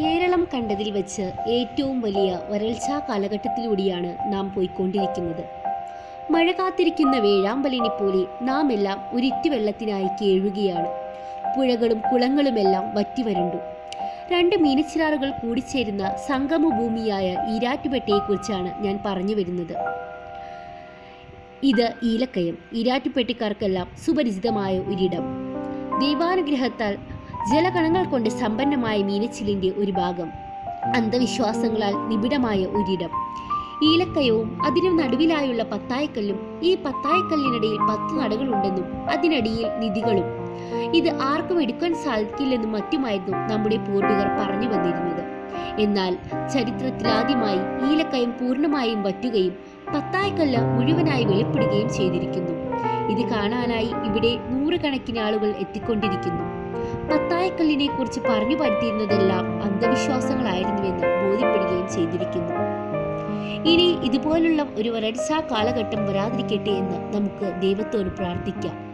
കേരളം കണ്ടതിൽ വച്ച് ഏറ്റവും വലിയ വരൾച്ചാ കാലഘട്ടത്തിലൂടെയാണ് നാം പോയിക്കൊണ്ടിരിക്കുന്നത്. മഴ കാത്തിരിക്കുന്ന വേഴാമ്പലിനെ പോലെ നാം എല്ലാം ഉരുറ്റി വെള്ളത്തിനായി കേഴുകയാണ്. പുഴകളും കുളങ്ങളുമെല്ലാം വറ്റിവരണ്ടു. രണ്ട് മീനച്ചിലാറുകൾ കൂടിച്ചേരുന്ന സംഗമഭൂമിയായ ഈരാറ്റുപേട്ടയെക്കുറിച്ചാണ് ഞാൻ പറഞ്ഞു വരുന്നത്. ഇത് ഈലക്കയം. ഈരാറ്റുപേട്ടക്കാർക്കെല്ലാം സുപരിചിതമായ ഒരിടം. ദൈവാനുഗ്രഹത്താൽ ജലകണങ്ങൾ കൊണ്ട് സമ്പന്നമായ മീനച്ചിലിന്റെ ഒരു ഭാഗം. അന്ധവിശ്വാസങ്ങളാൽ നിബിഡമായ ഒരിടം. ഈലക്കയവും അതിനു നടുവിലായുള്ള പത്തായക്കല്ലും ഈ പത്തായക്കല്ലിനിടയിൽ പത്ത് നടകളുണ്ടെന്നും അതിനടിയിൽ നിധികളും. ഇത് ആർക്കും എടുക്കാൻ സാധിക്കില്ലെന്നും മറ്റുമായിരുന്നു നമ്മുടെ പൂർവികർ പറഞ്ഞു വന്നിരുന്നത്. എന്നാൽ ചരിത്രത്തിലാദ്യമായി ഈലക്കയം പൂർണമായും വറ്റുകയും പത്തായക്കല്ല് മുഴുവനായി വെളിപ്പെടുകയും ചെയ്തിരിക്കുന്നു. ഇത് കാണാനായി ഇവിടെ നൂറുകണക്കിന് ആളുകൾ എത്തിക്കൊണ്ടിരിക്കുന്നു. പത്തായക്കല്ലിനെ കുറിച്ച് പറഞ്ഞു പരത്തിയിരുന്നതെല്ലാം അന്ധവിശ്വാസങ്ങളായിരുന്നുവെന്ന് ബോധ്യപ്പെടുകയും ചെയ്തിരിക്കുന്നു. ഇനി ഇതുപോലുള്ള ഒരു വരൾച്ചാ കാലഘട്ടം വരാതിരിക്കട്ടെ എന്ന് നമുക്ക് ദൈവത്തോട് പ്രാർത്ഥിക്കാം.